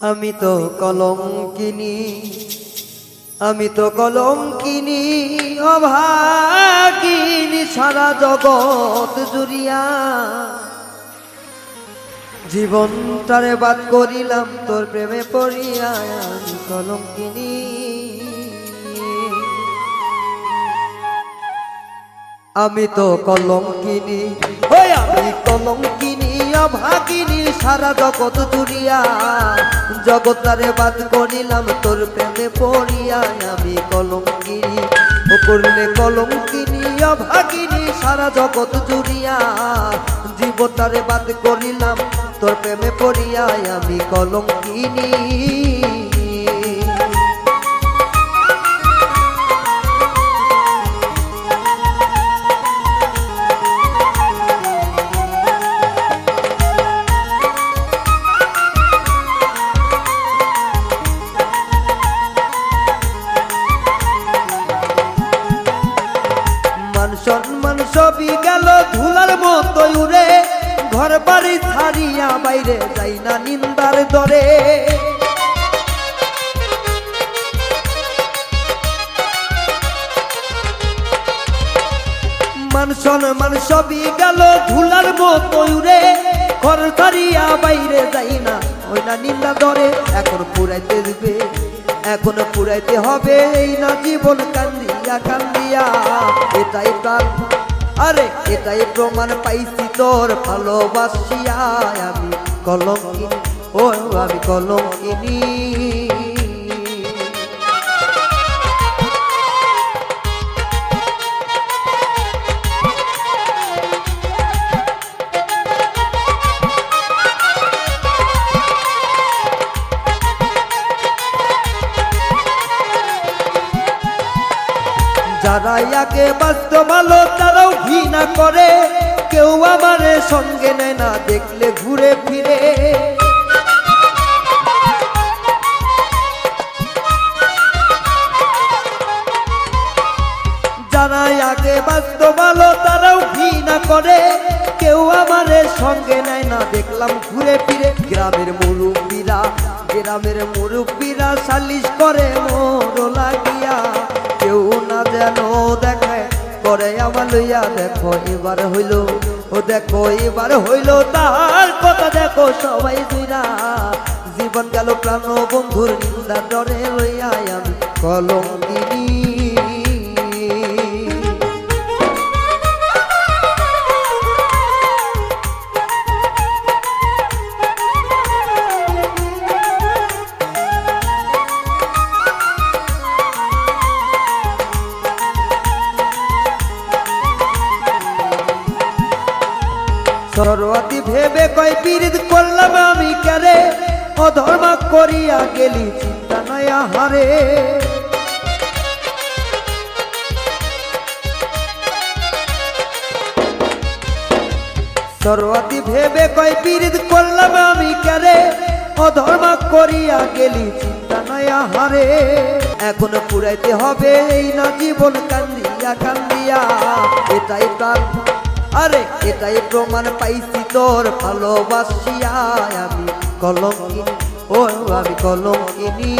আমি তো কলম কিনি আমি তো কলম কিনি অভাগিনী সারা জগৎ জুড়িয়া। জীবনটারে বাদ করিলাম, তোর প্রেমে পড়িয়া আমি কলম কিনি আমি তো কলম কিনি আমি কলম কিনি অভাগিনী সারা জগৎ জুড়িয়া জগতারে বাদ করিলাম, তোর প্রেমে পড়িয়া আমি কলম কিনি ও করলে কলম কিনি অভাগিনী সারা জগৎ জুড়িয়া জীবতারে বাদ করিলাম, তোর প্রেমে পড়িয়া আমি কলম সম্মান সবই গেল ধুলার মতো উড়ে। ঘর বাড়ি ছাড়িয়া বাইরে যাই না নিন্দার দরে। মান সম্মান সবই গেল ধুলার মতো উড়ে। ঘর ছাড়িয়া বাইরে যাই না, ওই না নিন্দা দরে। এখন পুরাইতে দিবে, এখন পুরাইতে হবে, এই না জীবন কান্দিয়া কান্দিয়া এটাই আরে এটাই প্রমাণ পাইছি তোর ভালোবাসিয়া আমি কলম ও আমি কলম যারা আগে বাস্ত ভালো, তারাও ঘৃণা করে। কেউ আমার সঙ্গে নেয় না, দেখলে ঘুরে ফিরে। যারা আগে বাস্ত ভালো, তারাও করে, কেউ আমার সঙ্গে নেয় না। দেখলাম ঘুরে ফিরে গ্রামের মুরব্বীরা গ্রামের মুরব্বীরা সালিশ করে মোর লাগিয়া কেউ না যেন দেখায় করে আমার লইয়া দেখো, এবার হইল, ও দেখো, এবার হইল তার কথা। দেখো সবাই দুইরা, জীবন গেল প্রাণ বন্ধুর নিন্দা ডরে লইয়া আমি কলম সরস্বতী ভেবে কয় পীড়িত করলাম আমি কেরে? অধর্ম করিয়া গেলি, চিন্তা নয়া হারে সরস্বতী ভেবে কয় পীড়িত করলাম আমি কেরে? অধর্ম করিয়া গেলি, চিন্তা নয়া হারে এখন পুরাইতে হবে এই না, জীবন কান্দিয়া কান্দিয়া, এটাই প্রাণ আরে এটাই প্রমাণ পাইছি তোর ভালোবাসিয়া আমি কলম কিনি ও আমি কলম কিনি